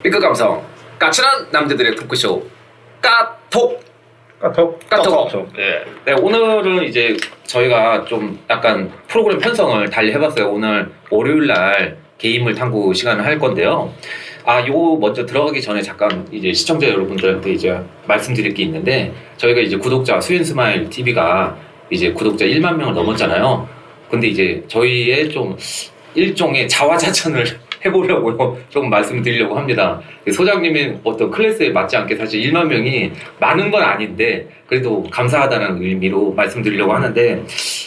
B급 감성. 까칠한 남자들의 토크쇼. 까톡. 까톡. 까톡. 네. 네 오늘은 이제 저희가 좀 약간 프로그램 편성을 달리 해봤어요. 오늘 월요일 날 게임을 탐구 시간을 할 건데요. 아 요거 먼저 들어가기 전에 잠깐 이제 시청자 여러분들한테 이제 말씀드릴 게 있는데 저희가 이제 구독자 수연 스마일 TV가 이제 구독자 1만 명을 넘었잖아요. 근데 이제 저희의 좀 일종의 자화자찬을 해보려고 좀 말씀드리려고 합니다. 소장님의 어떤 클래스에 맞지 않게 사실 1만 명이 많은 건 아닌데 그래도 감사하다는 의미로 말씀드리려고 하는데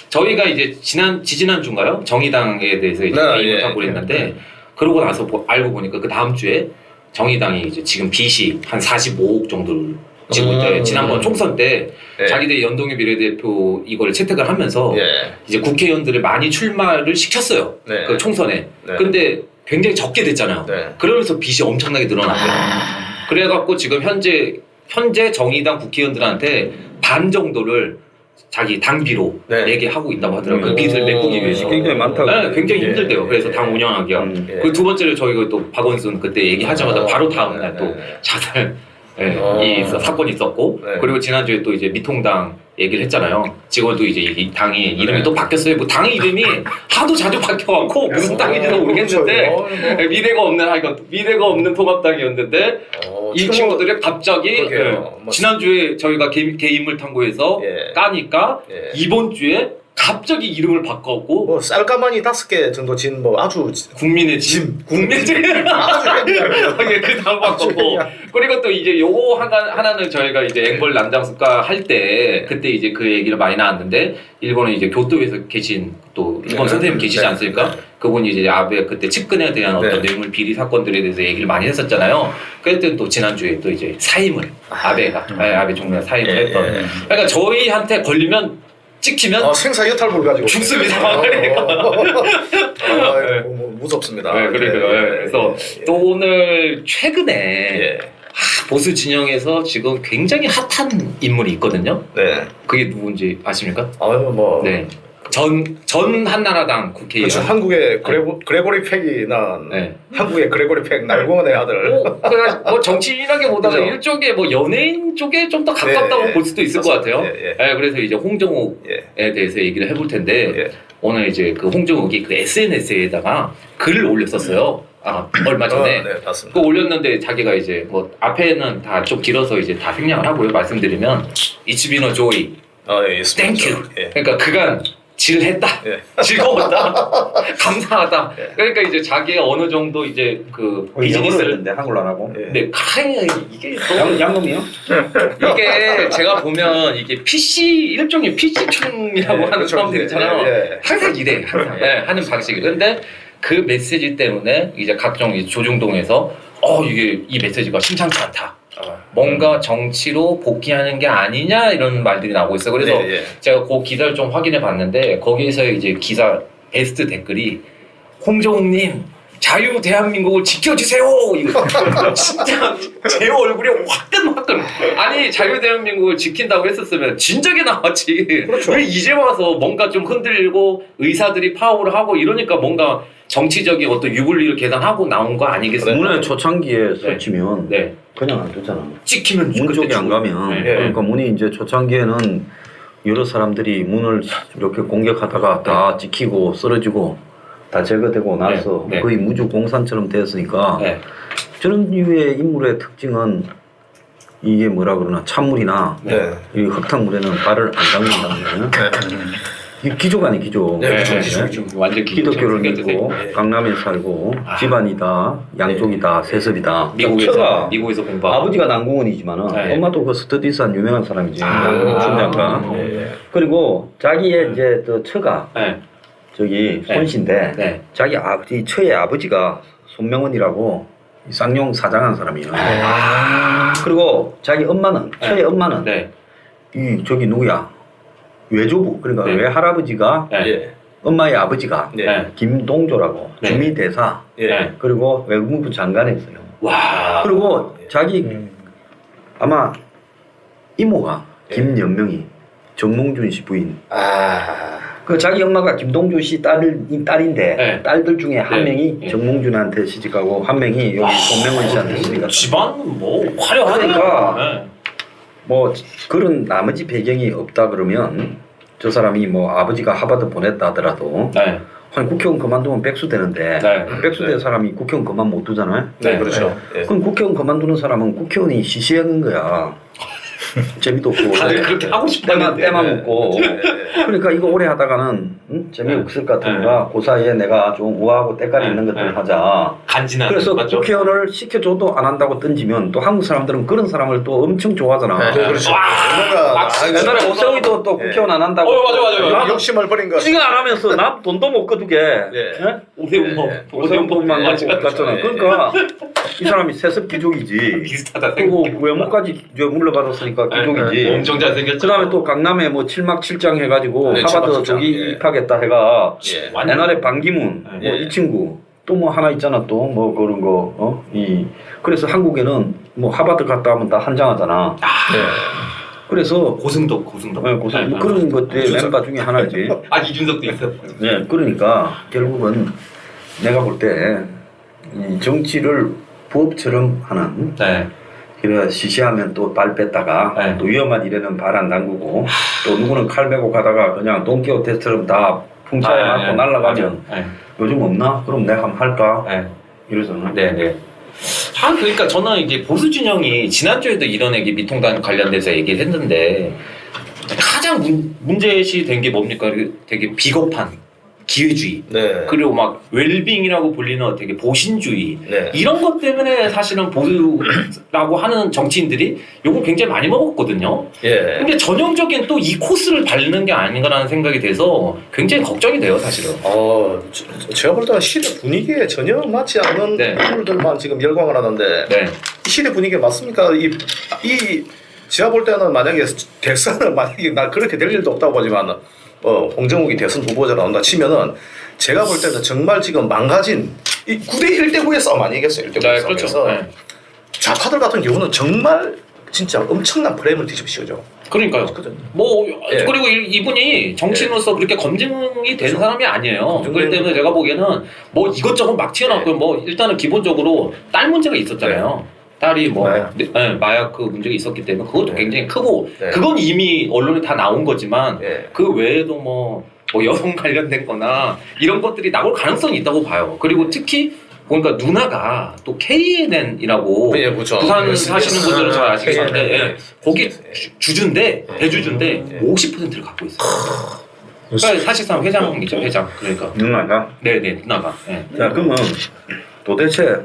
저희가 이제 지난 지지난 주인가요? 정의당에 대해서 이제 네, 예, 하고 예, 그랬는데 그러고 나서 보- 알고 보니까 그 다음 주에 정의당이 이제 지금 빚이 한 45억 정도를 있대. 음. 지난번 총선 때 예. 자기들 연동형 비례대표 이걸 채택을 하면서 예. 이제 국회의원들을 많이 출마를 시켰어요. 네. 그 총선에. 네. 근데 굉장히 적게 됐잖아요. 네. 그러면서 빚이 엄청나게 늘어났대요. 그래갖고 지금 현재 현재 정의당 국회의원들한테 반 정도를 자기 당비로 네. 내게 하고 있다고 하더라고요. 그 음. 빚을 메꾸기 위해서. 굉장히 많다고. 네, 굉장히 예. 힘들대요. 그래서 예. 당 운영하기가. 음. 예. 그두 번째로 저희가 또 박원순 그때 얘기하자마자 어, 바로 다음날 네, 또 네. 자살 예, 어. 이 있어- 사건이 있었고 네. 그리고 지난주에 또 이제 미통당 얘기를 했잖아요. 직원도 이제 이 당이 이름이 네. 또 바뀌었어요. 뭐 당 이름이 하도 자주 바뀌어갖고 무슨 당인지도 모르겠는데 어, 뭐. 미래가 없는 아 이거 미래가 없는 통합당이었는데 어, 이 친구들이 갑자기 그러게요. 예, 뭐- 지난주에 저희가 개, 개인물 탐구해서 예. 까니까 예. 이번 주에 갑자기 이름을 바꿨고 뭐 쌀가마니 다섯 개 정도 진 뭐 아주 국민의 짐 국민의 짐 아주 그냥 그 다음 바꿨고. 그리고 또 이제 요거 하나 하나는 저희가 이제 앵벌 난장숙가 할 때 그때 이제 그 얘기를 많이 나왔는데 일본에 이제 교토에서 계신 또 일본 네. 선생님 계시지 네. 않습니까? 그분이 이제 아베 그때 측근에 대한 어떤 네. 뇌물 비리 사건들에 대해서 얘기를 많이 했었잖아요. 그랬더니 또 지난주에 또 이제 사임을 아베가 네, 아베 총리가 사임을 예, 했던. 예. 그러니까 저희한테 걸리면 찍히면 어, 생사 여탈불 가지고 죽습니다. 어, 그러니까. 아, 네. 뭐, 뭐, 무섭습니다. 네, 그러니까요. 예, 그래서 예, 또 오늘 예. 최근에 예. 아, 보수 진영에서 지금 굉장히 핫한 인물이 있거든요. 네. 그게 누군지 아십니까? 아유 뭐 네. 전, 전 한나라당 국회의원. 그렇죠. 한국의 그레고, 그레고리 팩이 난 네. 한국의 그레고리 팩 날공원의 아들. 뭐, 그냥 뭐 정치인이라기보다는 그죠. 일종의 뭐 연예인 쪽에 좀 더 가깝다고 예, 예. 볼 수도 있을 것 같아요. 예, 예. 네, 그래서 이제 홍정욱에 예. 대해서 얘기를 해볼 텐데 예. 오늘 이제 그 홍정욱이 그 SNS에다가 글을 올렸었어요. 아, 얼마 전에. 어, 네, 봤습니다. 그 올렸는데 자기가 이제 뭐 앞에는 다 좀 길어서 이제 다 생략을 하고요. 말씀드리면 이츠비노 조이 아, 예. 땡큐. 예. 그러니까 그간 질했다. 예. 즐거웠다. 감사하다. 예. 그러니까 이제 자기 어느 정도 이제 그 비즈니스를 했는데 한글로 안 하고. 예. 근데 가야 이게 또 양, 양놈이요? 이게 제가 보면 이게 PC 일종의 PC충이라고 예, 하는 그렇죠. 사람들 예, 있잖아요. 예, 예. 항상 이래, 항상 예, 하는 방식이. 근데 그 메시지 때문에 이제 각종 이 조중동에서 어 이게 이 메시지가 심상치 않다. 뭔가 정치로 복귀하는 게 아니냐 이런 말들이 나오고 있어요. 그래서 예, 예. 제가 그 기사를 좀 확인해 봤는데 거기에서 이제 기사 베스트 댓글이 홍정욱님 자유 대한민국을 지켜주세요. 이거 진짜 제 얼굴이 화끈화끈. 아니 자유 대한민국을 지킨다고 했었으면 진작에 나왔지. 그렇죠. 왜 이제 와서 뭔가 좀 흔들리고 의사들이 파업을 하고 이러니까 뭔가 정치적인 어떤 유불리를 계산하고 나온 거 아니겠습니까? 문에 초창기에 설치면 네. 그냥 안 줬잖아. 찍히면 문 쪽에 안. 가면 네. 그러니까 문이 이제 초창기에는 여러 사람들이 문을 이렇게 공격하다가 다 찍히고 쓰러지고 다 제거되고 나서 네. 거의 무주 공산처럼 되었으니까 네. 저런 류의 인물의 특징은 이게 뭐라 그러나 찬물이나 네. 이 흙탕물에는 발을 안 담근다는 거예요. 아니 기족. 네, 그렇죠, 네, 기존. 좀 완전 기독교를 믿고 네. 강남에 살고 아. 집안이다 양쪽이다 세습이다 미국에서 처가 미국에서 공부하고 아버지가 남궁원이지만은 네. 엄마도 그 스터디스한 유명한 사람이지 아. 춘장가 예, 예. 그리고 자기의 이제 또 처가 네. 저기 네. 손씨인데 네. 자기 아버지 처의 아버지가 손명원이라고 이 쌍용 사장한 사람이에요 아. 그리고 자기 엄마는 네. 처의 엄마는 네. 이 저기 누구야 외조부 그러니까 네. 외할아버지가 네. 예. 엄마의 아버지가 예. 네. 김동조라고 네. 주미대사 예. 네. 그리고 외무부 장관했어요. 와. 그리고 자기 아마 이모가 예. 김연명이 정몽준 씨 부인. 아. 그 자기 엄마가 김동주 씨 딸, 이 딸인데 네. 딸들 중에 한 네. 명이 네. 정몽준한테 시집가고 한 명이 여기 손명원 씨한테 시집갔다. 집안은 뭐 화려하네요. 그러니까. 네. 뭐 그런 나머지 배경이 없다 그러면 저 사람이 뭐 아버지가 하버드 보냈다 하더라도 네. 아니 국회의원 그만두면 백수 되는데 네. 백수 된 네. 사람이 국회의원 그만 못 두잖아요. 네, 네. 그렇죠. 예. 그럼 국회의원 그만두는 사람은 국회의원이 시시한 거야. 재미도 없고 다들 그렇게 하고 싶었는데. 때만 네. 먹고 예. 그러니까 이거 오래 하다가는 응? 재미없을 것 같으니까 그 사이에 내가 좀 우아하고 때깔 있는 네. 것들을 네. 하자. 간지나. 그래서 맞죠? 국회의원을 시켜줘도 안 한다고 던지면 또 한국 사람들은 그런 사람을 또 엄청 좋아하잖아. 네, 그렇죠. 막 아, 옛날에 오세훈도 또 예. 국회의원 안 한다고. 어, 맞아, 맞아, 맞아. 욕심을 버린 거. 지가 안 하면서 나 돈도 못 거두게. 오세훈. 오세훈 법만 맞아, 갖고 맞아. 갔잖아. 예. 그러니까 이 사람이 세습 귀족이지. 비슷하다 그리고. 외모까지 저 물러받았으니까 귀족이지. 엄청 잘생겼죠. 그다음에 또 강남에 뭐 칠막 칠장 해가지고 네, 하버드. 저기 예. 입학했다 해가 예. 옛날에 반기문 예. 뭐이 친구 또 뭐 하나 있잖아 또 뭐 그런 거 어 이 그래서 한국에는 뭐 하버드 갔다 하면 다 한 장 하잖아. 그래서 고승덕, 고승덕. 어, 고생 뭐 네, 그런 이준석. 멤버 중에 하나지. 아 이준석도 있어. 네, 그러니까 결국은 내가 볼때이 정치를 부업처럼 하는 네. 이래 시시하면 또 발 뺐다가 네. 또 위험한 일에는 발 안 담그고 또 누구는 칼 메고 가다가 그냥 돈키호테처럼 다 풍차에 아, 맞고 네. 날아가면 네. 요즘 없나? 그럼 내가 한번 할까? 네. 이러잖아. 네, 네. 아, 그러니까 저는 이제 보수 진영이 지난주에도 이런 얘기 미통당 관련돼서 얘기를 했는데 가장 문, 문제시 된 게 뭡니까? 그 되게 비겁한 기회주의 네. 그리고 막 웰빙이라고 불리는 되게 보신주의 네. 이런 것 때문에 사실은 보수라고 하는 정치인들이 욕을 굉장히 많이 먹었거든요. 예. 근데 전형적인 또 이 코스를 밟는 게 아닌가라는 생각이 돼서 굉장히 걱정이 돼요, 사실은. 어, 저- 저- 제가 볼 때는 시대 분위기에 전혀 맞지 않는 네. 인물들만 지금 열광을 하는데 네. 이 시대 분위기에 맞습니까? 이, 이 제가 볼 때는 만약에 대선을 만약에 나 그렇게 될 일도 없다고 보지만 어, 홍정욱이 대선 후보자 나온다 치면은 제가 볼 때는 정말 지금 망가진 이 9대 1대 9의 싸움 아니겠어요? 1대 9의 네, 싸움에서 그렇죠. 네. 좌파들 같은 경우는 정말 진짜 엄청난 프레임을 뒤집으시죠. 그러니까요. 그죠? 뭐 예. 그리고 이- 이분이 정치인으로서 그렇게 검증이 된 그렇죠. 사람이 아니에요. 그렇기 때문에 제가 보기에는 뭐 이것저것 막 튀어나왔고 뭐 일단은 기본적으로 딸 문제가 있었잖아요. 딸이 뭐 마약. 네, 네, 마약 그 문제가 있었기 때문에 그것도 네. 굉장히 크고 네. 그건 이미 언론에 다 나온 거지만 예. 그 외에도 뭐, 뭐 여성 관련된 거나 이런 것들이 나올 가능성이 있다고 봐요. 그리고 특히 보니까 누나가 또 KNN이라고 예, 그렇죠. 부산 예, 사시는 예. 분들은 잘 예, 아시겠는데 예. 거기 예. 주- 주주인데 예. 대주주인데 예. 50%를 갖고 있어요. 그러니까 사실상 회장이죠 회장. 그러니까 누나가. 네네 누나가. 예. 자 그러면 도대체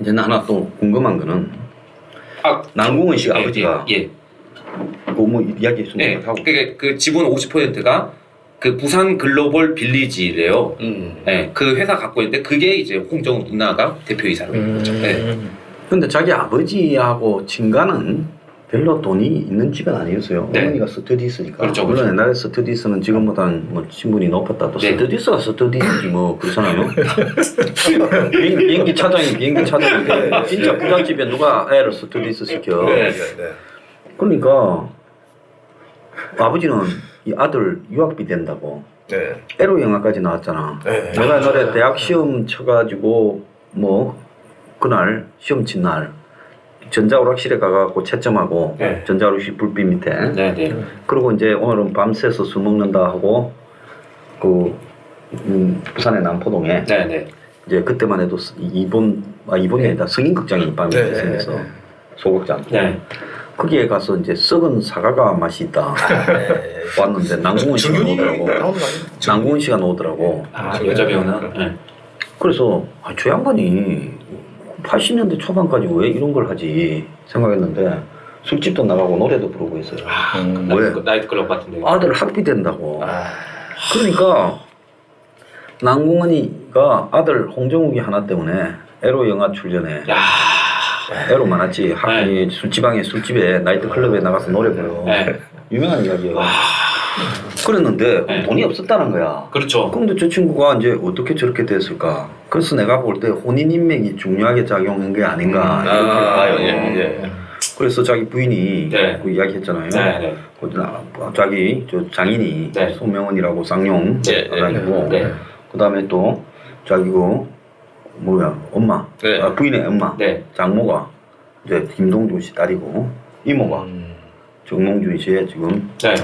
이제 나 하나 또 궁금한 거는 아 남궁은 씨 예, 아버지가 예, 예. 그뭐 이야기했으면 네. 하고 그게 그 지분 50%가 그 부산 글로벌 빌리지래요. 음. 네, 그 회사 갖고 있는데 그게 이제 홍정욱 누나가 대표이사로 거죠. 네. 근데 자기 아버지하고 친가는 별로 돈이 있는 집은 아니었어요. 네. 어머니가 스튜디스니까. 그렇죠, 물론 그렇죠. 옛날에 스튜디스는 지금보다는 뭐 신분이 높았다. 또 네. 스튜디스가 스튜디스지 뭐 그렇잖아요. 비행, 비행기 차장이 비행기 차장인데 진짜 부잣집에 누가 애를 스튜디스 시켜. 네. 네. 네. 그러니까 아버지는 이 아들 유학비 된다고 네. 에로 영화까지 나왔잖아. 네. 내가 옛날에 대학 시험 쳐가지고 뭐 그날 시험 친 날 전자오락실에 가갖고 채점하고 네. 전자오락실 불빛 밑에 네, 네. 그리고 이제 오늘은 밤새서 술 먹는다 하고 그 음, 부산의 남포동에 네, 네. 이제 그때만 해도 스- 이본 아 이본이 아니다 승인극장이 이 밤에 네, 생겨서 네, 네. 소극장 네. 거기에 가서 이제 썩은 사과가 맛이 있다 네. 왔는데 남궁은 씨가 아니에요? 남궁은 씨가 나오더라고 아 여자 배우는. 네. 그래서 아, 저 양반이 80년대 초반까지 왜 이런 걸 하지 생각했는데 술집도 나가고 노래도 부르고 있어요. 아, 음. 왜? 나이트, 나이트클럽 같은데. 아들 학비 된다고. 아. 그러니까 남궁은이가 아들 홍정욱이 하나 때문에 에로 영화 출연해. 야. 에로 많았지. 학기 술지방에 술집에 나이트 클럽에 나가서 노래 불러. 네. 유명한 이야기예요. 와. 그랬는데 네. 돈이 없었다는 거야. 그렇죠. 근데 저 친구가 이제 어떻게 저렇게 됐을까? 그래서 내가 볼 때 혼인 인맥이 중요하게 작용한 게 아닌가 이렇게 아, 봐요. 예, 예. 그래서 자기 부인이 네. 그 이야기했잖아요. 네, 네. 그 나- 자기 저 장인이 네. 손명원이라고 쌍용 네, 네, 가지고 네. 그다음에 또 자기 그 뭐야 엄마 네. 아, 부인의 엄마 네. 장모가 이제 김동준 씨 딸이고 이모가 음. 정몽준 씨의 지금 네.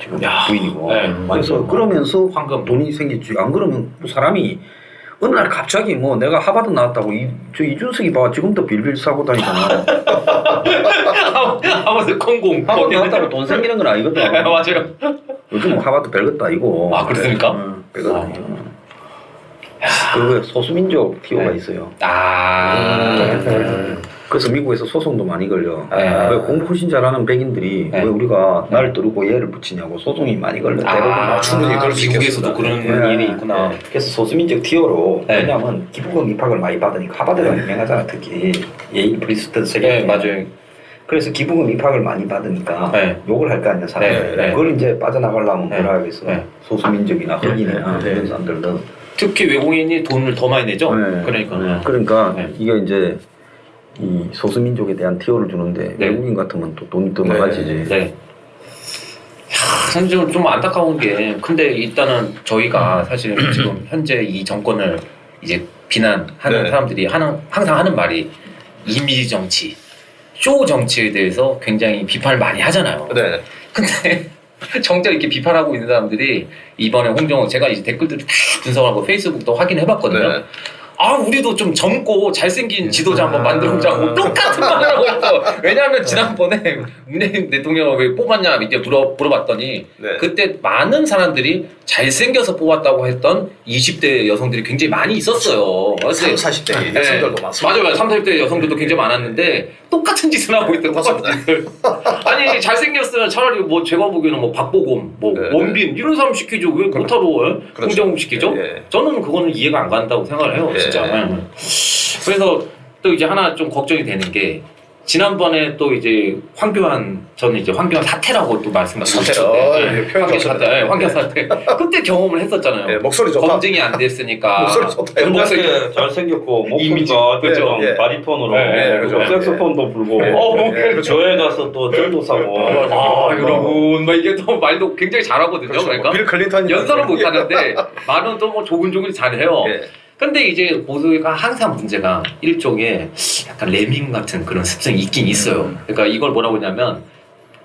지금 야. 부인이고 네. 그래서 그러면서 황금. 돈이 생겼지 안 그러면 뭐 사람이 어느 날 갑자기 뭐 내가 하버드 나왔다고 이, 저 이준석이 봐 지금도 빌빌 싸고 다니잖아 하버드 콩공. 하버드 나왔다고 돈 생기는 건 아니거든 네, 맞아요. 요즘 뭐 하버드 별것도 아니고 아, 그렇습니까? 응, 별것도 아. 아니고 그 소수민족 티오가 네. 있어요 아. 음. 그래서 미국에서 소송도 많이 걸려 네. 왜 공포신 잘하는 백인들이 네. 왜 우리가 날 뜨르고 얘를 붙이냐고 소송이 많이 걸려 대부분 아, 충분히 그럴 수 미국에서도 있겠습니다. 그런 네. 일이 있구나. 네. 그래서 소수민족 티오로 네. 왜냐하면 기부금 입학을 많이 받으니까 하버드가 유명하잖아 특히 예일 프리스턴 세계 네, 맞아요. 그래서 기부금 입학을 많이 받으니까 네. 욕을 할 거 아니야 사람이 네, 네. 그걸 이제 빠져나가려면 네. 뭐라 하겠어 네. 소수민족이나 흑인이나 네. 이런 사람들은 특히 외국인이 돈을 더 많이 내죠. 네. 그러니까. 그러니까 네. 이게 이제 이 소수민족에 대한 티오를 주는데 네. 외국인 같으면 또 돈이 더 네. 많아지지 네. 야, 좀, 좀 안타까운 게, 근데 일단은 저희가 사실 지금 현재 이 정권을 이제 비난하는 네. 사람들이 하는, 항상 하는 말이 이미지 정치, 쇼 정치에 대해서 굉장히 비판을 많이 하잖아요. 네. 근데 정작 이렇게 비판하고 있는 사람들이 이번에 홍정호 제가 이제 댓글들을 다 분석하고 페이스북도 확인해봤거든요. 네. 아 우리도 좀 젊고 잘생긴 지도자 한번 만들어보자고 아. 똑같은 말을 하고 있어. 왜냐하면 지난번에 문재인 대통령을 왜 뽑았냐 이제 물어 물어봤더니 네. 그때 많은 사람들이 잘생겨서 뽑았다고 했던 20대 여성들이 굉장히 많이 있었어요. 그래서 30, 40대 네. 여성들도 많습니다. 맞아요, 맞아요. 30대 여성들도 굉장히 많았는데 똑같은 짓을 하고. 맞습니다. 똑같은 짓을. 아니 잘생겼으면 차라리 뭐 제가 보기에는 뭐 박보검, 뭐 네, 원빈 이런 사람 시키죠. 왜 못하러 예? 그렇죠. 홍정욱 시키죠? 예, 저는 그거는 이해가 안 간다고 생각을 해요, 예. 진짜. 예. 그래서 또 이제 하나 좀 걱정이 되는 게 지난번에 또 이제 황교안 저는 이제 황교안 사태라고 또 어, 예, 예, 표현 황교안 좋습니다. 사태, 예, 황교안 예. 사태 그때 경험을 했었잖아요. 예, 목소리 좋다. 검증이 안 됐으니까 목소리 좋다. 목소리 잘생겼고 이미지, 목소리가 그죠? 예. 바리톤으로 예, 예, 그죠. 색소폰도 불고 예, 어, 예, 그렇죠. 교회 가서 또 절도 사고 아 여러분 막 이게 또 말도 굉장히 잘하거든요. 그렇죠. 그러니까 빌 클린턴이 연설은 못하는데 말은 또 뭐 조근조근 잘해요. 예. 근데 이제 보수가 항상 문제가 일종의 약간 레밍 같은 그런 습성이 있긴 있어요. 그러니까 이걸 뭐라고 하냐면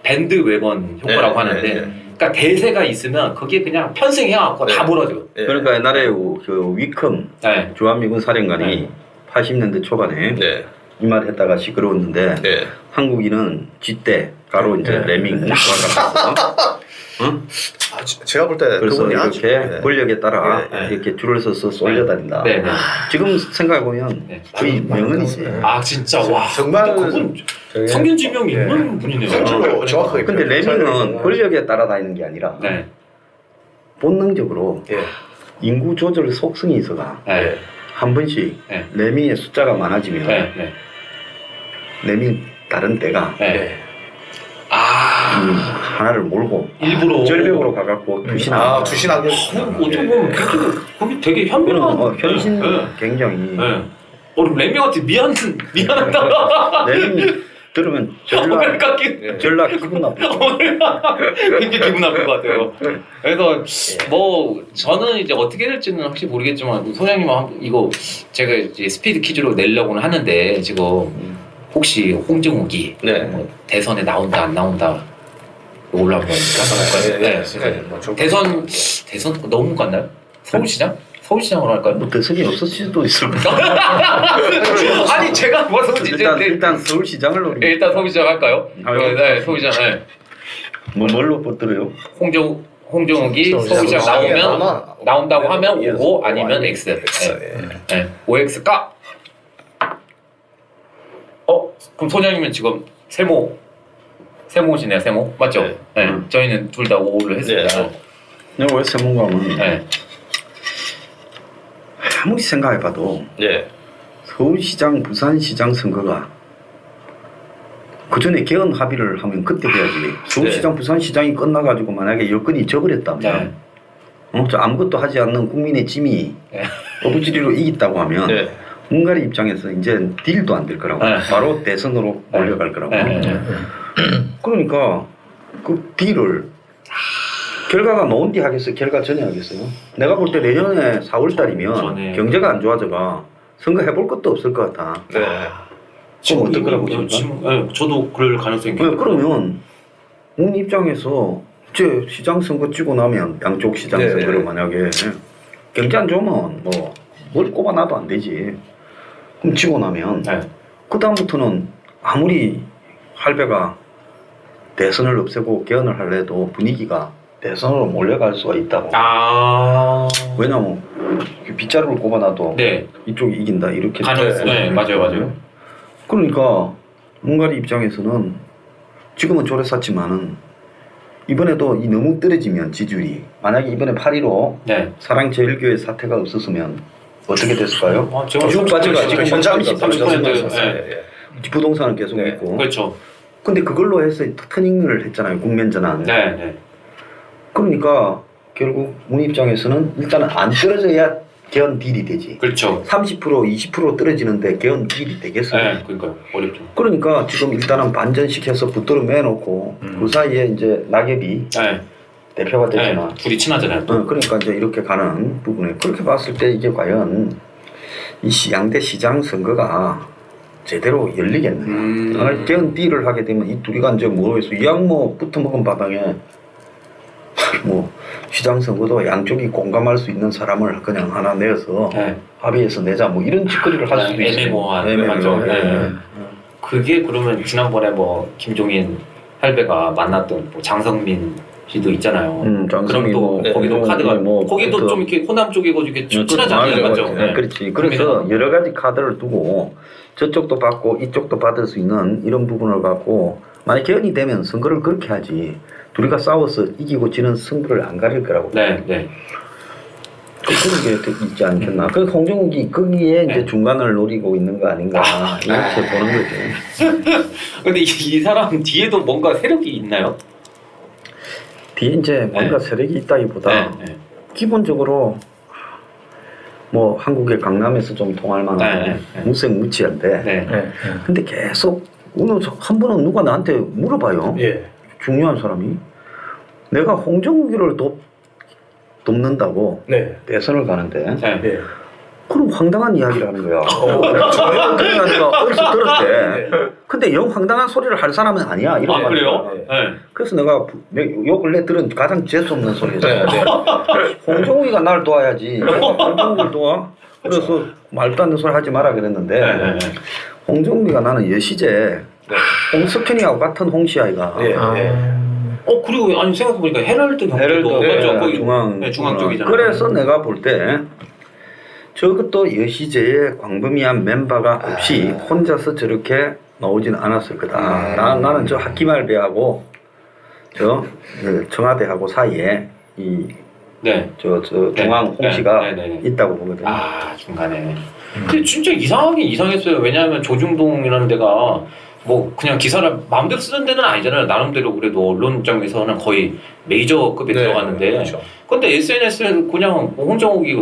밴드 웨건 효과라고 네, 하는데, 네, 네. 그러니까 대세가 있으면 그게 그냥 편승해갖고 다 네. 몰아줘. 예. 그러니까 옛날에 그- 그 위컴 네. 주한미군 사령관이 네. 80년대 초반에 네. 이말 했다가 시끄러웠는데 네. 한국인은 쥐떼 가로 이제 네. 레밍 묵과가 아, 지- 제가 볼 때 그래서 그분이 아주 이렇게 예. 권력에 따라 네, 네. 이렇게 줄을 서서 쏠려다닌다. 네, 네. 지금 생각해 보면 네. 거의 명언이지. 아 진짜 와. 정말 근데 그분 성견 지명이 예. 있는 분이네요. 실제로 정확하게 근데. 레밍은 권력에 따라다니는 게 아니라 네. 본능적으로 예. 인구 조절 속성이 있어가 네. 한 번씩 네. 레밍의 숫자가 많아지면 네. 네. 레밍 다른 때가 네. 예. 아 음, 하나를 몰고 일부러 절벽으로 가갖고 투신하는 아, 거야. 투신하게. 어떻게 보면 굉장히 거기 되게 현명한 어, 현신 네. 굉장히 네. 어, 레미한테 미안 미안하다. 레밍 들으면 전라 그러니까 기- 예. 전라 기분 나쁘죠. 오늘 굉장히 기분 나쁜 것 같아요. 그래서 뭐 저는 이제 어떻게 될지는 확실히 모르겠지만 소장님 한- 이거 제가 이제 스피드 퀴즈로 내려고는 하는데 지금 혹시 홍정욱이 네. 뭐 대선에 나온다 안 나온다 이걸로 한번 가서볼까요? 예, 예. 네. 예, 뭐 좀- 대선 대선 너무 갔나요? 서울시장? 서울시장으로 할까요? 뭐 대선이 없을 수도 있을 거야. 아니 제가 진짜 일단 네, 일단 서울시장을 노리. 네, 일단 서울시장 할까요? 아유, 네, 네, 서울시장. 네. 뭐 뭘로 뻗들어요? 홍정 홍정욱이 서울시장 나오면? 나온다고 하면 예. 5 아니면 X. 네. 예. 네. OX 까. 어 그럼 소장님은 지금 세모 세모시네요 세모 맞죠? 네. 네. 음. 저희는 둘 다 5를 했습니다. 네. 내가 왜専門가면 네. 아무리 생각해봐도 예. 서울시장, 부산시장 선거가 그 전에 개헌 합의를 하면 그때 해야지. 서울시장, 부산시장이 끝나가지고 만약에 여건이 져버렸다면 네. 어, 저 아무것도 하지 않는 국민의 짐이 네. 어부지리로 이겼다고 하면 네. 뭉가리 입장에서 이제 딜도 안 될 거라고 네. 바로 대선으로 네. 몰려갈 거라고 네, 네, 네. 그러니까 그 딜을 결과가 나온 뒤 하겠어요 결과 전에 하겠어요 내가 볼 때 내년에 4월 달이면 전에. 경제가 안 좋아져가 선거 해볼 것도 없을 것 같아 네. 그럼 어떨 거라고 이미, 보십니까? 지금, 네, 저도 그럴 가능성이 왜 그러면 문 입장에서 이제 시장 선거 치고 나면 양쪽 시장 네, 선거를 네. 만약에 경제 안 좋으면 뭐뭘 꼽아놔도 안 되지. 그럼 치고 나면 네. 그 다음부터는 아무리 할배가 대선을 없애고 개헌을 하려도 분위기가 대선으로 몰려갈 수가 있다고. 아. 왜냐면 빗자루를 꼽아놔도 네. 이쪽이 이긴다 이렇게. 가능성. 네, 맞아요, 맞아요. 그러니까 뭉가리 입장에서는 지금은 조례 쌌지만은 이번에도 이 너무 떨어지면 지지율이 만약에 이번에 8.15 네. 사랑 제일교회 사태가 없었으면 어떻게 됐을까요? 아, 쭉 빠져가 지금 지금 현장입니다. 30% 30%, 네. 네. 부동산은 계속 네. 있고 그렇죠. 근데 그걸로 해서 터닝을 했잖아요 국면 전환 네, 네. 그러니까 결국 문 입장에서는 일단은 안 떨어져야 개헌 딜이 되지 그렇죠. 30% 20% 떨어지는데 개헌 딜이 되겠어요 네, 그러니까요. 어렵죠. 그러니까 지금 일단은 반전시켜서 붙들어 매놓고 음. 그 사이에 이제 낙엽이 네. 대표가 네. 됐잖아. 둘이 친하잖아요. 또. 어, 그러니까 이제 이렇게 가는 부분에 그렇게 봤을 때 이게 과연 이 시- 양대 시장 선거가 제대로 열리겠네. 음. 만약 개헌 딜을 하게 되면 이 둘이가 이제 뭐해서 이양 뭐 붙어 먹은 바닥에 뭐 시장 선거도 양쪽이 공감할 수 있는 사람을 그냥 하나 내서 네. 합의해서 내자 뭐 이런 짓거리를 할 수도 있어요. 애매모호한 애매모호한. 맞죠. 예, 네. 예. 그게 그러면 지난번에 뭐 김종인 할배가 만났던 뭐 장성민 씨도 있잖아요. 음, 그럼 또 뭐, 거기도 뭐, 카드가 뭐, 거기도 그- 좀 이렇게 호남 쪽이고 이렇게 친- 친하지 않아요, 맞아요, 맞죠? 네. 그렇지. 그래서 여러 가지 카드를 두고 저쪽도 받고 이쪽도 받을 수 있는 이런 부분을 갖고 만약 개헌이 되면 선거를 그렇게 하지. 둘이가 싸워서 이기고 지는 승부를 안 가릴 거라고. 네, 네. 그- 그런 게 있지 않겠나. 그 홍정욱이 거기에 이제 네. 중간을 노리고 있는 거 아닌가 이렇게 보는 거죠. 근데 이, 이 사람 뒤에도 뭔가 세력이 있나요? 뒤에 이제 뭔가 세력이 있다기보다 네, 네. 기본적으로 뭐 한국의 강남에서 좀 통할 만한 네, 네. 무색무취한데 네. 네. 근데 계속 오늘 한 번은 누가 나한테 물어봐요. 예. 중요한 사람이 내가 홍정욱이를 돕, 돕는다고 네. 대선을 가는데 네. 예. 그럼 황당한 이야기를 하는 거야. 어, 그러니까 내가 어디서 들었대. 네. 근데 영 황당한 소리를 할 사람은 아니야. 이런 아. 그래요? 네. 네. 그래서 내가 내- 요 근래 들은 가장 재수없는 소리였어. 네. 네. 홍정욱이가 날 도와야지. 홍정욱을 도와? 그래서 말도 안 되는 소리 하지 마라 그랬는데 네, 네, 네. 홍정욱이가 나는 여시제 네. 홍석현이하고 같은 홍씨아이가 예. 예. 어 그리고 아니 생각해보니까 헤럴드 경제도 헤럴드 맞죠? 네, 거기 중앙 네, 중앙 쪽이잖아요. 그래서 내가 볼때 저것도 여시제의 광범위한 멤버가 없이 아. 혼자서 저렇게 나오진 않았을 거다. 아. 나, 나는 저 학기말 배하고 저그 청와대하고 사이에 이 네. 저저 네. 중앙 홍씨가 네, 네, 네. 있다고 보거든요. 아 중간에. 근데 진짜 이상하긴 이상했어요. 왜냐하면 조중동이라는 데가 뭐 그냥 기사를 마음대로 쓰는 데는 아니잖아요. 나름대로 그래도 언론 입장에서는 거의 메이저급에 네, 들어갔는데. 그렇죠. 근데 SNS는 그냥 뭐 홍정욱이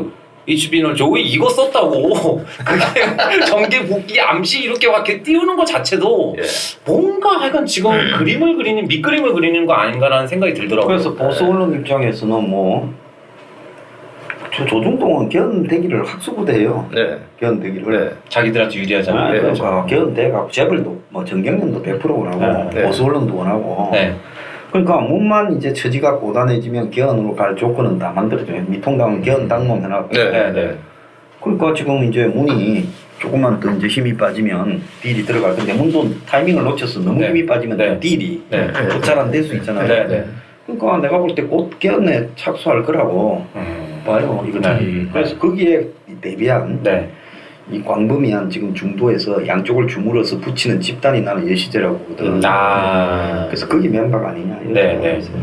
HB는 저왜 이거 썼다고 그게 정계 복귀 암시 이렇게 막 이렇게 띄우는 것 자체도 예. 뭔가 하여간 지금 그림을 그리는 밑그림을 그리는 거 아닌가라는 생각이 들더라고요. 그래서 보수 언론 입장에서는 뭐 저 조중동은 개헌되기를 학수부대예요. 네. 개헌되기를. 네. 자기들한테 유리하잖아요. 아, 네, 그러니까 개헌돼가 재벌도 뭐 정경련도 100% 원하고 네, 네. 보수 언론도 원하고 네. 그러니까 문만 이제 처지가 고단해지면 개헌으로 갈 조건은 다 만들어줘요. 미통당은 개헌 당론 해놨고. 네. 네, 네. 네. 그러니까 지금 이제 문이 조금만 더 이제 힘이 빠지면 딜이 들어갈 건데 문도 타이밍을 놓쳐서 너무 네. 힘이 빠지면 네. 딜이 네. 잘안 될 수 있잖아요. 네, 네. 그러니까 내가 볼 때 곧 개헌에 착수할 거라고 음. 봐요. 이거 네. 그래서 거기에 대비한 네. 이 광범위한 지금 중도에서 양쪽을 주물어서 붙이는 집단이 나는 예시제라고 보거든. 아. 그래서 거기 멤버가 아니냐. 네, 네. 있어요.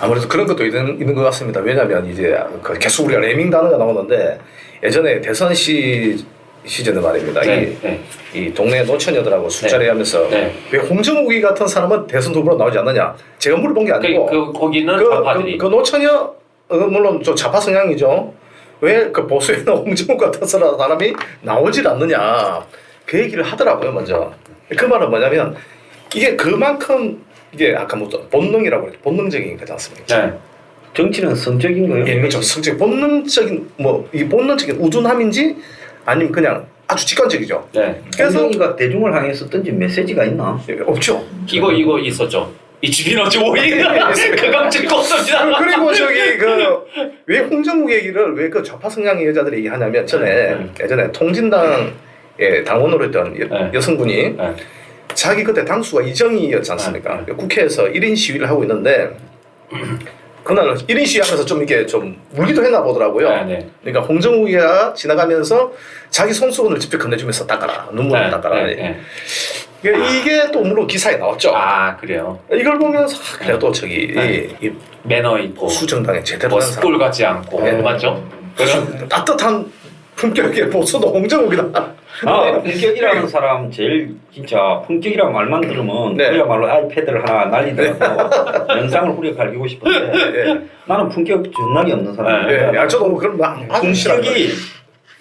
아무래도 그런 것도 있는, 있는 것 같습니다. 왜냐하면 이제 그 계속 우리가 레밍 단어가 나오는데 예전에 대선 시 시절에 말입니다. 네. 네. 이, 이 동네 노처녀들하고 술자리 하면서 네. 왜 홍정욱이 같은 사람은 대선 후보로 나오지 않느냐? 제가 물어본 게 그, 아니고 그 거기는 그, 좌파들이. 그, 그 노처녀 어, 물론 저 좌파 성향이죠. 왜 그 보수에는 홍정욱 같은 사람이 나오질 않느냐 그 얘기를 하더라고요 먼저 그 말은 뭐냐면 이게 그만큼 이게 아까 뭐 본능이라고 그랬죠 본능적인 거지 않습니까? 네. 정치는 성적인 거예요. 예, 그렇죠. 성적 본능적인 뭐 이 본능적인 우둔함인지 아니면 그냥 아주 직관적이죠. 네. 그래서 그래서 대중을 향해서 던진 메시지가 있나? 예, 없죠. 이거 이거 있었죠. 이 주민어치 오이 그감 찍고 없습니다. 그리고 저기 그 왜 홍정욱 얘기를 왜 그 좌파 성향의 여자들이 얘기하냐면 전에 네. 예전에 통진당의 당원으로 했던 여, 네. 여성분이 네. 자기 그때 당수가 이정희였지 않습니까? 네. 국회에서 1인 시위를 하고 있는데 그날 1인 시위하면서 좀 이게 좀 울기도 했나 보더라고요. 네, 네. 그러니까 홍정욱이가 지나가면서 자기 손수건을 직접 건네주면서 닦아라 눈물을 네, 닦아라 네, 네. 이게, 이게 또 물론 기사에 나왔죠 아 그래요. 이걸 보면서 아, 그래도 저기 네. 이, 이 매너 있고 수정당에 제대로 뭐한 사람 스쿨 같지 않고 네. 맞죠? 그런 따뜻한 품격의 보수도 홍정욱이다 아, 품격이라는 사람 제일 진짜 품격이라는 말만 들으면 네. 그야말로 아이패드를 하나 날리더라도 영상을 후려 갈기고 싶은데 예, 나는 품격 전날이 없는 사람이야. 예. 아, 저도 그런 말 아주 싫어요 품격이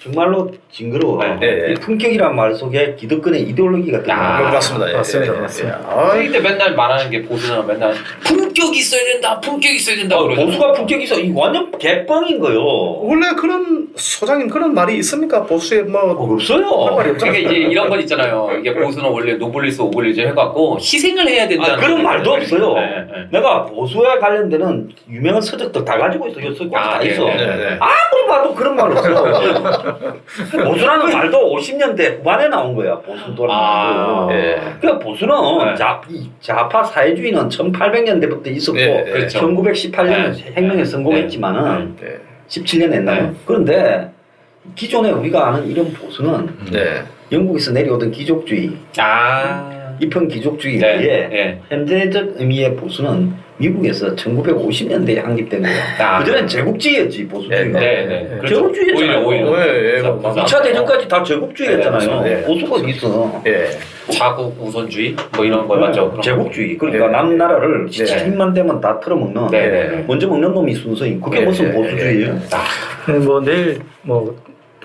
정말로 징그러워. 네, 네. 이 품격이란 말 속에 기득권의 이데올로기가 들어. 아, 아, 맞습니다 예, 맞습니다, 예, 예. 맞습니다. 아, 그때 맨날 말하는 게 보수는 맨날 품격 있어야 된다, 품격 있어야 된다 그러죠. 보수가 품격이 있어. 이 완전 개뻥인 거요. 원래 그런 소장님 그런 말이 있습니까 보수에 뭐 없어요. 그런 말이 없잖아 그러니까 이제 이런 건 있잖아요. 이게 보수는 원래 노블리스 오블리즈 해갖고 희생을 해야 된다는 아, 그런 말도 없어요. 네, 네. 내가 보수에 관련되는 유명한 서적들 다 가지고 있어. 여기 아, 다 네, 있어. 네, 네, 네. 아무리 봐도 그런 말 없어. 보수라는 말도 50년대 후반에 나온 거야. 보수도 아, 예. 그러니까 보수는 네. 좌, 이 좌파 사회주의는 1800년대부터 있었고 예, 예. 그렇죠. 1918년 네. 혁명에 네. 성공했지만은 네. 17년 했나요? 네. 그런데 기존에 우리가 아는 이런 보수는 네. 영국에서 내려오던 기족주의, 아, 이편 기족주의 네, 네. 현대적 의미의 보수는 미국에서 1950년대에 확립된 거예요. 아, 그전엔 제국주의였지 보수주의가. 네, 네. 그렇죠. 제국주의였잖아요. 오히려 오히려. 예, 예, 뭐, 그래서 2차 대전까지 다 제국주의였잖아요. 네, 네. 보수가 어디 있어? 예. 자국 우선주의 뭐 이런 거 맞죠? 그런 제국주의. 그러니까 네. 남 나라를 네. 힘만 되면 다 털어먹는. 네, 네, 네. 먼저 먹는 놈이 순서인. 그게 네, 무슨 네, 보수주의예요? 근데 뭐 내일 뭐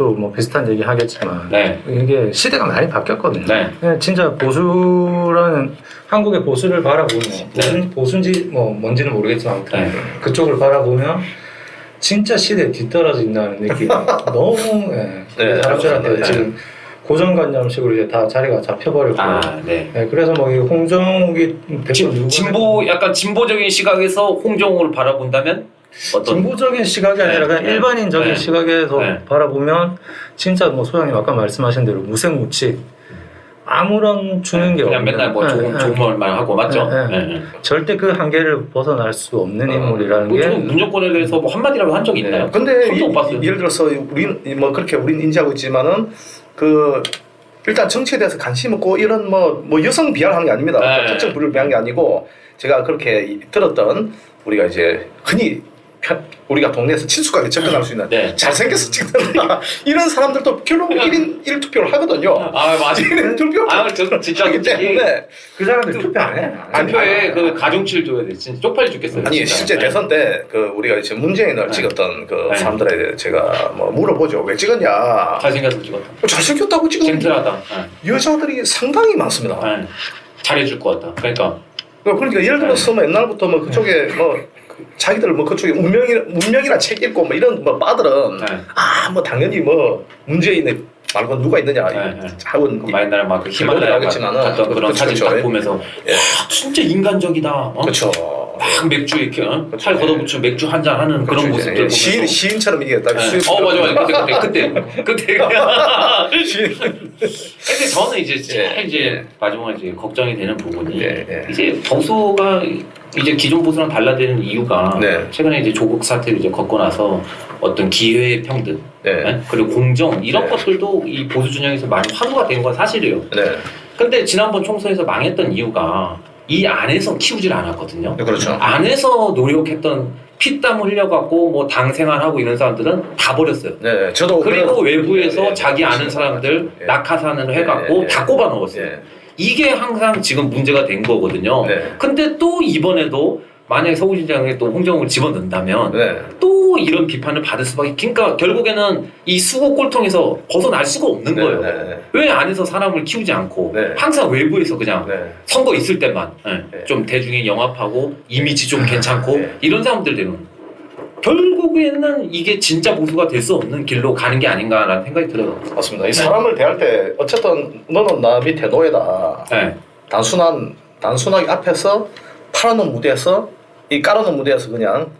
또 뭐 비슷한 얘기 하겠지만 네. 이게 시대가 많이 바뀌었거든요. 네. 그냥 진짜 보수라는 한국의 보수를 바라보면 네. 보수, 보수인지 뭐 뭔지는 모르겠지만 아무튼 네. 그쪽을 바라보면 진짜 시대에 뒤떨어진다는 느낌이 너무 예, 네, 사람들한테 네. 지금 고정관념식으로 이제 다 자리가 잡혀버렸고 아, 네. 네, 그래서 뭐 이 홍정욱이 대표 진, 누구 진보 약간 진보적인 시각에서 홍정우를 바라본다면 어떤 진보적인 시각이 아니라 네, 그냥 네. 일반인적인 네. 시각에서 네. 바라보면 진짜 뭐 소장님 아까 말씀하신 대로 무색무취 아무런 주는 게 그냥 없는 맨날 뭐 네, 좋은 네. 좋은 말만 하고 맞죠? 네, 네. 네. 네. 절대 그 한계를 벗어날 수 없는 인물이라는 뭐게 문정권에 대해서 뭐 한마디라도 한 적이 있나요? 네. 근데. 이, 예를 들어서 우리는 뭐 그렇게 우리는 인지하고 있지만은 그 일단 정치에 대해서 관심 없고 이런 뭐 뭐 여성 비하하는 게 아닙니다. 네. 특정 부류를 비하는 게 아니고 제가 그렇게 이- 들었던 우리가 이제 흔히 편- 우리가 동네에서 친숙하게 접근할 수 있는 네. 잘생겨서 찍는다 이런 사람들도 결국 1인 1 투표를 하거든요. 아 맞아요. 1인 투표 아, 저 진짜 때문에 그 사람들 투표 안 해? 투표에 그 가중치를 줘야 돼. 진짜 쪽팔려 죽겠어요. 아니 진짜. 실제 네. 대선 때 그 우리가 이제 문재인을 네. 찍었던 그 네. 사람들에 제가 뭐 물어보죠 왜 찍었냐 잘생겨서 찍었다. 뭐 잘생겼다고 지금 젠틀하다. 네. 여자들이 상당히 많습니다. 네. 잘해줄 것 같다. 그러니까 그러니까 예를 들어서 뭐 옛날부터 뭐 그쪽에 뭐그 자기들 뭐 그쪽에 운명이 운명이나 책 읽고 뭐 이런 뭐 빠들은 네. 아뭐 당연히 뭐 문재인의 말고 누가 있느냐 네, 네. 하고 그 옛날에 막그 히말라야 갔던 그런 그렇죠, 사진 그렇죠. 딱 보면서 예. 와 진짜 인간적이다. 어? 그렇죠. 막 맥주 이렇게 어? 그렇죠. 팔 걷어붙이고 맥주 한 잔 하는 그런 모습들 보면서 시인 시인처럼 이게 딱 네. 수입. 어 맞아 맞아 그때 그때 그때 그때 시인. 근데 저는 이제 제일 예. 이제 마지막에 이제 걱정이 되는 부분이 예, 예. 이제 보수가 이제 기존 보수랑 달라지는 이유가 네. 최근에 이제 조국 사태를 이제 겪고 나서 어떤 기회 평등 네. 예? 그리고 공정 이런 네. 것들도 이 보수 진영에서 많이 화두가 된 건 사실이에요. 네. 근데 지난번 총선에서 망했던 이유가 이 안에서 키우질 않았거든요. 그렇죠. 안에서 노력했던 피땀 흘려갖고 뭐 당 생활하고 이런 사람들은 다 버렸어요. 네. 저도 그리고 외부에서 예, 예. 자기 아는 사람들 예. 낙하산을 해갖고 예, 예. 다 꼽아 넣었어요. 예. 이게 항상 지금 문제가 된 거거든요. 네. 근데 또 이번에도 만약에 서울시장에 또 홍정욱을 집어넣는다면 네. 또 이런 비판을 받을 수밖에. 그러니까 결국에는 이 수고 꼴통에서 벗어날 수가 없는 네, 거예요. 네, 왜 안에서 사람을 키우지 않고 네. 항상 외부에서 그냥 네. 선거 있을 때만 예, 네. 좀 대중에 영합하고 이미지 좀 괜찮고 네. 이런 사람들 되는 결국에는 이게 진짜 보수가 될 수 없는 길로 가는 게 아닌가라는 생각이 들어요. 맞습니다. 이 사람을 대할 때 어쨌든 너는 나 밑에 노예다. 네. 단순한 단순하게 앞에서 팔아놓은 무대에서 이 깔아놓은 무대에서 그냥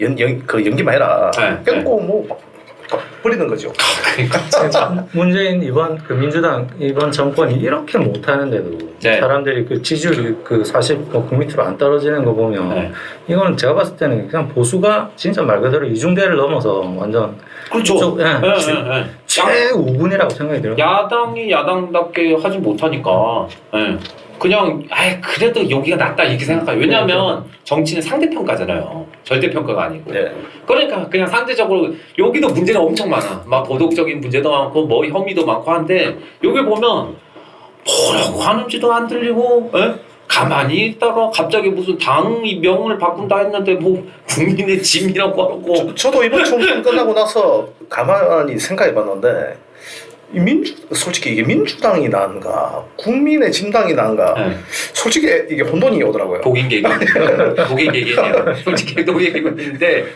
연, 연, 그 연기만 해라. 네, 끊고 뭐 다 버리는 거죠. 그러니까 문재인 이번 그 민주당 이번 정권이 이렇게 못하는데도 네. 사람들이 그 지지율이 그 사실 뭐 밑으로 안 떨어지는 거 보면 네. 이거는 제가 봤을 때는 그냥 보수가 진짜 말 그대로 이중대를 넘어서 완전 그렇죠. 예, 예, 지- 예, 예. 야- 최우분이라고 생각이 들어요. 야당이 야당답게 하지 못하니까 예. 그냥 아 그래도 여기가 낫다 이렇게 생각해요. 왜냐하면 정치는 상대평가잖아요. 절대평가가 아니고. 네. 그러니까 그냥 상대적으로 여기도 문제가 엄청 많아. 막 도덕적인 문제도 많고 뭐 혐의도 많고 한데 여기 보면 뭐라고 하는지도 안 들리고 예? 가만히 있다가 갑자기 무슨 당 명을 바꾼다 했는데 뭐 국민의 짐이라고 하고 저, 도 이번 총선 끝나고 나서 가만히 생각해봤는데 이 민주 솔직히 이게 민주당이 나은가 국민의 진당이 나은가 예. 솔직히 이게 혼돈이 오더라고요. 독인 개그 독인 개그네요. 솔직히 독인 개그인데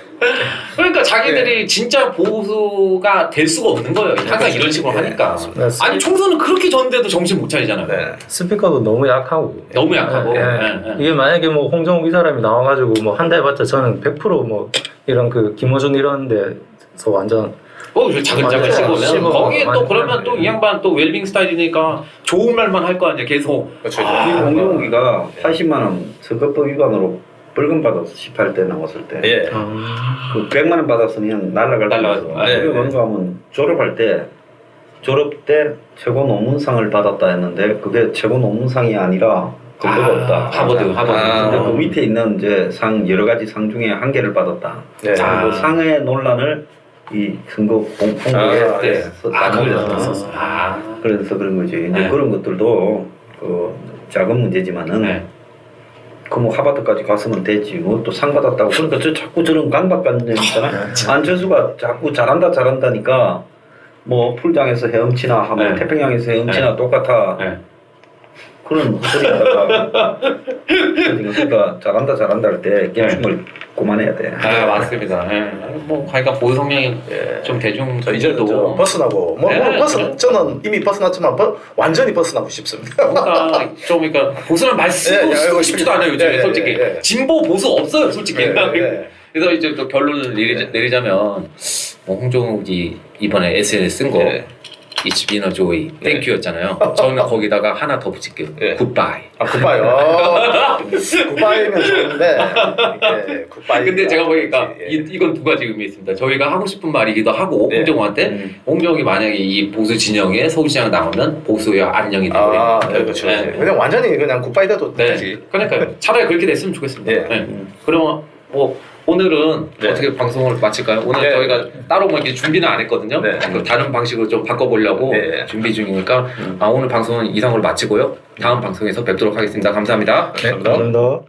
그러니까 자기들이 진짜 보수가 될 수가 없는 거예요. 항상 이런 식으로 하니까. 네, 아니 총선은 그렇게 졌는데도 정신 못 차리잖아요. 네. 스피커도 너무 약하고 너무 약하고. 예, 예. 예, 예. 이게 만약에 뭐 홍정욱 이 사람이 나와가지고 뭐한달 봤자 저는 100%뭐 이런 그 김어준 이런 데서 완전 어, 저 자글자글 맞아요. 씹으면 씹어. 거기에 또 많이 그러면 또 이. 양반 또 웰빙 스타일이니까 좋은 말만 할 거 아니야 계속. 그렇죠. 아, 이 홍정욱이가 80만 원 선거법 위반으로 벌금 받아서 18대 나왔을 때 예. 아, 그 100만 원 받았으면 날라갈 날라가죠. 뻔했어. 아, 그게 예, 뭔가 하면 졸업할 때 졸업 때 최고 논문상을 받았다 했는데 그게 최고 논문상이 아니라 근거가 아, 없다. 하버드, 하버드. 아. 근데 그 밑에 있는 이제 상 여러 가지 상 중에 한 개를 받았다. 네. 아. 그 상의 논란을 이 선거 공- 아, 공부에 예. 아. 올렸어. 아, 그래서 그런 거지. 이제 네. 그런 것들도 그 작은 문제지만은 네. 그뭐 하버드까지 갔으면 됐지 뭐또 상 받았다고 그러니까 저 자꾸 저런 강박관념 있잖아 안철수가 자꾸 잘한다 잘한다니까 뭐 풀장에서 헤엄치나 하면 네. 태평양에서 헤엄치나 똑같아 네. 그런 소리 하다가 그러니까 잘한다 잘한다 할때 깨춤을 그만해야 돼 아, 맞습니다. 예. 뭐, 그러니까 보수 성향이 예. 좀 대중 저 이제는 저 분들도 벗어나고 뭐, 네, 뭐 벗어. 저는 이미 벗어났지만 벗- 완전히 벗어나고 싶습니다. 뭔가 좀 그러니까 보수는 말 쓰고 예, 쓰고 싶지도 않아요 요즘에 예, 예, 솔직히 예, 예. 진보 보수 없어요 솔직히 예, 예. 그래서 이제 또 결론을 내리자, 내리자면 뭐 홍종욱이 이번에 SNS 쓴거 예. It's been a joy, 땡큐였잖아요. 저는 거기다가 하나 더 붙일게요. 예. 굿바이. 아 굿바이. 어, 굿바이면 좋은데 이게 굿바이. 근데 제가 보니까 예. 이, 이건 두 가지 의미 있습니다. 저희가 하고 싶은 말이기도 하고 네. 홍정욱한테 음. 홍정욱이 만약에 이 보수 진영에 서울시장 나오면 보수의 안녕이 되버리는 아. 네, 그렇죠. 네. 그냥 완전히 그냥 굿바이 돼도 네. 되지. 그러니까요. 차라리 그렇게 됐으면 좋겠습니다. 예. 네. 그럼 뭐 오늘은 네. 어떻게 방송을 마칠까요? 오늘 네. 저희가 따로 뭐 이렇게 준비는 안 했거든요. 네. 그 다른 방식으로 좀 바꿔보려고 네. 준비 중이니까 아, 오늘 방송은 이상으로 마치고요. 다음 방송에서 뵙도록 하겠습니다. 감사합니다. 네, 감사합니다.